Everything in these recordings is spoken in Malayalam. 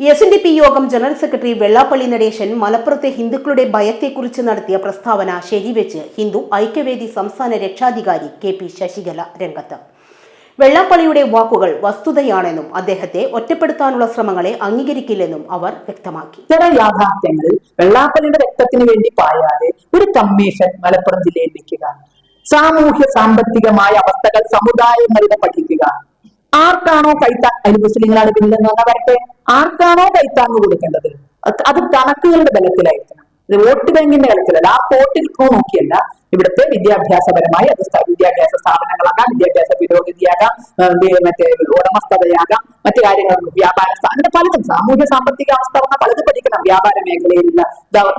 S N D P Yogam general secretary Vellappally Natesan മലപ്പുറത്തെ ഹിന്ദുക്കളുടെ ഭയത്തെക്കുറിച്ച് നടത്തിയ പ്രസ്താവന ശരിവെച്ച് ഹിന്ദു ഐക്യവേദി സംസ്ഥാന രക്ഷാധികാരി കെ പി ശശികല രംഗത്ത്. വെള്ളാപ്പള്ളിയുടെ വാക്കുകൾ വസ്തുതയാണെന്നും അദ്ദേഹത്തെ ഒറ്റപ്പെടുത്താനുള്ള ശ്രമങ്ങളെ അംഗീകരിക്കില്ലെന്നും അവർ വ്യക്തമാക്കി. ഇത്തരം യാഥാർത്ഥ്യങ്ങളിൽ വെള്ളാപ്പള്ളിയുടെ രക്തത്തിന് വേണ്ടി പായാതെ ഒരു കമ്മീഷൻ മലപ്പുറം ജില്ലയിൽ വെക്കുക. സാമൂഹ്യ സാമ്പത്തികമായ അവസ്ഥകൾ സമുദായങ്ങളുടെ പഠിക്കുക. ആർക്കാണോ കൈത്ത അതിന് മുസ്ലിങ്ങളാണ് ബില്ലെന്ന് പറഞ്ഞാൽ വരട്ടെ. ആർക്കാണോ കൈത്താങ്ങ് കൊടുക്കേണ്ടത്? അത് കണക്കുകളുടെ ബലത്തിലായിരിക്കണം. ഇത് വോട്ട് ബാങ്കിന്റെ ബലത്തിലല്ല. ആ വോട്ടിൽ നോക്കിയല്ല. ഇവിടുത്തെ വിദ്യാഭ്യാസപരമായി അത് വിദ്യാഭ്യാസ സ്ഥാപനങ്ങളാകാം വിദ്യാഭ്യാസ പുരോഗതിയാകാം മറ്റേ ഉടമസ്ഥതയാകാം മറ്റു കാര്യങ്ങൾ വ്യാപാര അങ്ങനെ പലതും സാമൂഹ്യ സാമ്പത്തിക അവസ്ഥ പറഞ്ഞാൽ പലതും പഠിക്കണം. വ്യാപാര മേഖലയിലുള്ള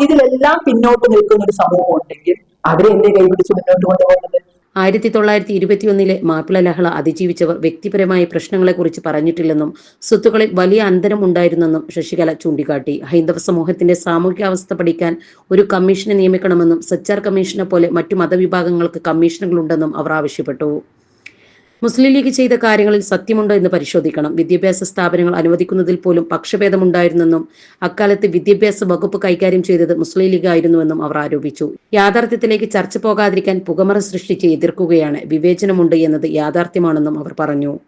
ഇതിലെല്ലാം പിന്നോട്ട് നിൽക്കുന്ന ഒരു സമൂഹം ഉണ്ടെങ്കിൽ അവരെ എന്റെ കൈപിടിച്ച് മുന്നോട്ട് കൊണ്ടുപോകുന്നത് ആയിരത്തി തൊള്ളായിരത്തി ഇരുപത്തിയൊന്നിലെ മാപ്പിള ലഹള അതിജീവിച്ചവർ വ്യക്തിപരമായ പ്രശ്നങ്ങളെക്കുറിച്ച് പറഞ്ഞിട്ടില്ലെന്നും സ്വത്തുക്കളിൽ വലിയ അന്തരം ഉണ്ടായിരുന്നെന്നും ശശികല ചൂണ്ടിക്കാട്ടി. ഹൈന്ദവ സമൂഹത്തിന്റെ സാമൂഹ്യാവസ്ഥ പഠിക്കാൻ ഒരു കമ്മീഷനെ നിയമിക്കണമെന്നും സച്ചാർ കമ്മീഷനെ പോലെ മറ്റു മതവിഭാഗങ്ങൾക്ക് കമ്മീഷനുകളുണ്ടെന്നും അവർ ആവശ്യപ്പെട്ടു. മുസ്ലിം ലീഗ് ചെയ്ത കാര്യങ്ങളിൽ സത്യമുണ്ടോ എന്ന് പരിശോധിക്കണം. വിദ്യാഭ്യാസ സ്ഥാപനങ്ങൾ അനുവദിക്കുന്നതിൽ പോലും പക്ഷഭേദമുണ്ടായിരുന്നെന്നും അക്കാലത്ത് വിദ്യാഭ്യാസ വകുപ്പ് കൈകാര്യം ചെയ്തത് മുസ്ലിം ലീഗ് ആയിരുന്നുവെന്നും അവർ ആരോപിച്ചു. യാഥാർത്ഥ്യത്തിലേക്ക് ചർച്ച പോകാതിരിക്കാൻ പുകമറ സൃഷ്ടിച്ച് എതിർക്കുകയാണ്. വിവേചനമുണ്ട് എന്നത് യാഥാർത്ഥ്യമാണെന്നും അവർ പറഞ്ഞു.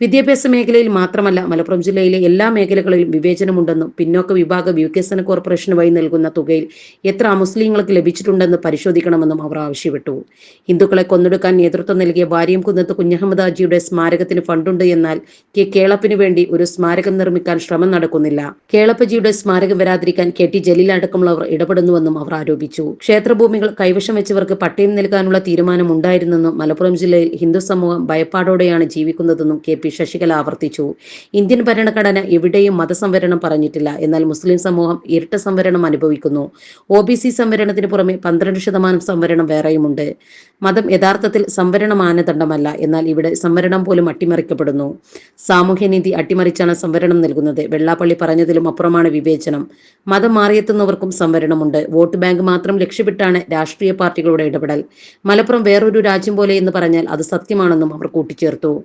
വിദ്യാഭ്യാസ മേഖലയിൽ മാത്രമല്ല മലപ്പുറം ജില്ലയിലെ എല്ലാ മേഖലകളിലും വിവേചനമുണ്ടെന്നും പിന്നോക്ക വിഭാഗ വികസന കോർപ്പറേഷന് വഴി നൽകുന്ന തുകയിൽ എത്ര അമുസ്ലിങ്ങൾക്ക് ലഭിച്ചിട്ടുണ്ടെന്ന് പരിശോധിക്കണമെന്നും അവർ ആവശ്യപ്പെട്ടു. ഹിന്ദുക്കളെ കൊന്നെടുക്കാൻ നേതൃത്വം നൽകിയ വാര്യം കുന്നത്ത് കുഞ്ഞഹമ്മദ് ഹാജിയുടെ സ്മാരകത്തിന് ഫണ്ടുണ്ട് എന്നാൽ കെ കേളപ്പിനു വേണ്ടി ഒരു സ്മാരകം നിർമ്മിക്കാൻ ശ്രമം നടക്കുന്നില്ല. കേളപ്പജിയുടെ സ്മാരകം വരാതിരിക്കാൻ കെ ടി ജലീൽ അടക്കമുള്ളവർ ഇടപെടുന്നുവെന്നും അവർ ആരോപിച്ചു. ക്ഷേത്രഭൂമികൾ കൈവശം വെച്ചവർക്ക് പട്ടയം നൽകാനുള്ള തീരുമാനം ഉണ്ടായിരുന്നെന്നും മലപ്പുറം ജില്ലയിൽ ഹിന്ദു സമൂഹം ഭയപ്പാടോടെയാണ് ജീവിക്കുന്നതെന്നും കെ പി ശശികല ആവർത്തിച്ചു. ഇന്ത്യൻ ഭരണഘടന എവിടെയും മതസംവരണം പറഞ്ഞിട്ടില്ല. എന്നാൽ മുസ്ലിം സമൂഹം ഇരട്ട സംവരണം അനുഭവിക്കുന്നു. ഒ ബി സി സംവരണത്തിന് പുറമെ പന്ത്രണ്ട് ശതമാനം സംവരണം വേറെയുമുണ്ട്. മതം യഥാർത്ഥത്തിൽ സംവരണ മാനദണ്ഡമല്ല എന്നാൽ ഇവിടെ സംവരണം പോലും അട്ടിമറിക്കപ്പെടുന്നു. സാമൂഹ്യനീതി അട്ടിമറിച്ചാണ് സംവരണം നൽകുന്നത്. വെള്ളാപ്പള്ളി പറഞ്ഞതിലും അപ്പുറമാണ് വിവേചനം. മതം മാറിയെത്തുന്നവർക്കും സംവരണമുണ്ട്. വോട്ട് ബാങ്ക് മാത്രം ലക്ഷ്യമിട്ടാണ് രാഷ്ട്രീയ പാർട്ടികളുടെ ഇടപെടൽ. മലപ്പുറം വേറൊരു രാജ്യം പോലെ എന്ന് പറഞ്ഞാൽ അത് സത്യമാണെന്നും അവർ കൂട്ടിച്ചേർത്തു.